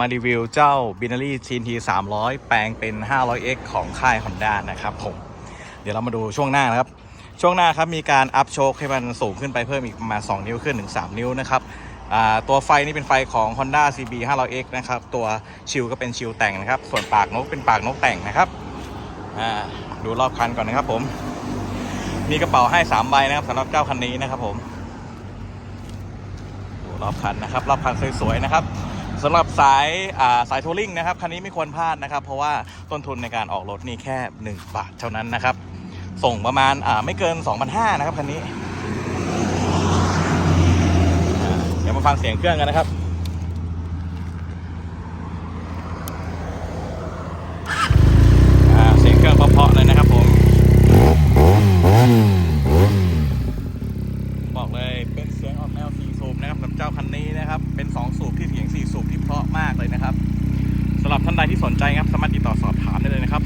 มารีวิวเจ้า b i n a r y TNT 300 แปลงเป็น 500X ของค่าย Honda นะครับผม เดี๋ยวเรามาดูช่วงหน้านะครับ ช่วงหน้าครับมีการอัพโชคให้มันสูงขึ้นไปเพิ่มอีกประมาณ 2 นิ้วขึ้นถึง 3 นิ้วนะครับตัวไฟนี่เป็นไฟของ Honda CB 500X นะครับ ตัวชิลก็เป็นชิลแต่งนะครับ ส่วนปากนกเป็นปากนกแต่งนะครับดูรอบคันก่อนนะครับผม มีกระเป๋าให้ 3 ใบนะครับสำหรับเจ้าคันนี้นะครับผม ดูรอบคันนะครับ รอบคันสวยๆนะครับ สำหรับสายาสายทัวริงนะครับคันนี้ไม่ควรพลาดนะครับ เพราะว่าต้นทุนในการออกรถนี่แค่ 1 บาทเท่านั้นนะครับ ส่งประมาณาไม่เกิน 2,500นะครับคันนี้ เดี๋ยวมาฟังเสียงเครื่องกันนะครับ อ่าเสียงเครื่องเพราะๆเลยนะครับผม บอกเลยเป็นเสียงออกแนว4สูบนะครับสำหรับเจ้าคันนี้นะครับ เป็น 2 สูบที่เสียง4สูบที่เพราะมากเลยนะครับสำหรับท่าน ใดที่สนใจครับสามารถติดต่อสอบถามได้เลยนะครับ